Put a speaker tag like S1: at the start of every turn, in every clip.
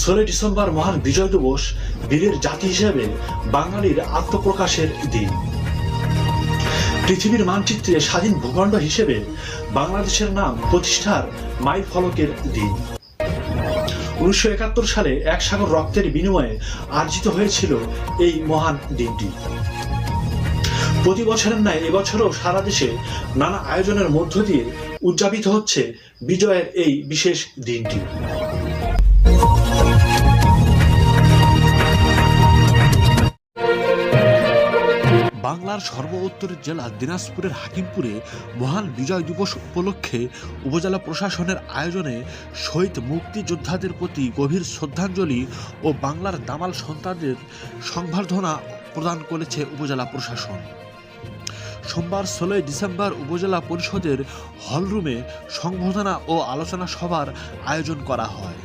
S1: ষোলোই ডিসেম্বর মহান বিজয় দিবস বীরের জাতি হিসেবে বাঙালির আত্মপ্রকাশের দিন। পৃথিবীর মানচিত্রে স্বাধীন ভূখণ্ড হিসেবে বাংলাদেশের নাম প্রতিষ্ঠার মাইল ফলকের দিন। উনিশশো একাত্তর সালে এক সাগর রক্তের বিনিময়ে আর্জিত হয়েছিল এই মহান দিনটি। প্রতি বছরের ন্যায় এবছরও সারা দেশে নানা আয়োজনের মধ্য দিয়ে উদযাপিত হচ্ছে বিজয়ের এই বিশেষ দিনটি। বাংলার সর্ব উত্তরের জেলা দিনাজপুরের হাকিমপুরে মহান বিজয় দিবস উপলক্ষে উপজেলা প্রশাসনের আয়োজনে শহীদ মুক্তিযোদ্ধাদের প্রতি গভীর শ্রদ্ধাঞ্জলি ও বাংলার দামাল সন্তানদের সংবর্ধনা প্রদান করেছে উপজেলা প্রশাসন। সোমবার ষোলোই ডিসেম্বর উপজেলা পরিষদের হলরুমে সংবর্ধনা ও আলোচনা সভার আয়োজন করা হয়।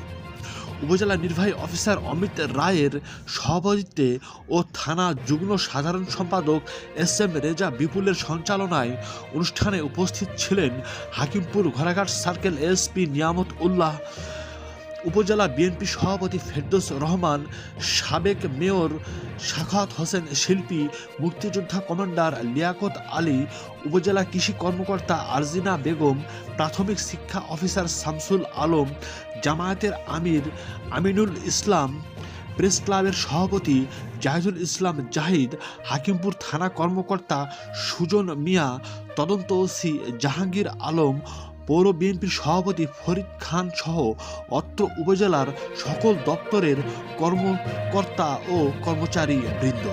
S1: উপজেলা নির্বাহী অফিসার অমিত রায়ের সভাপতিত্বে ও থানা যুগ্ম সাধারণ সম্পাদক এস এম রেজা বিপুলের সঞ্চালনায় অনুষ্ঠানে উপস্থিত ছিলেন হাকিমপুর ঘোড়াঘাট সার্কেল এসপি নিয়ামত উল্লাহ উপজেলা বিএনপি সভাপতি ফেরদৌস রহমান, সাবেক মেয়র শাখাত হোসেন শিল্পী, মুক্তিযোদ্ধা কমান্ডার লিয়াকত আলী, উপজেলা কৃষি কর্মকর্তা আরজিনা বেগম, প্রাথমিক শিক্ষা অফিসার শামসুল আলম, জামায়াতের আমির আমিনুল ইসলাম, প্রেস ক্লাবের সভাপতি জাহিদুল ইসলাম জাহিদ, হাকিমপুর থানা কর্মকর্তা সুজন মিয়া, তদন্ত ওসি জাহাঙ্গীর আলম পৌর বিএনপির সভাপতি ফরিদ খান সহ অত্র উপজেলার সকল দপ্তরের কর্মকর্তা ও কর্মচারী বৃন্দ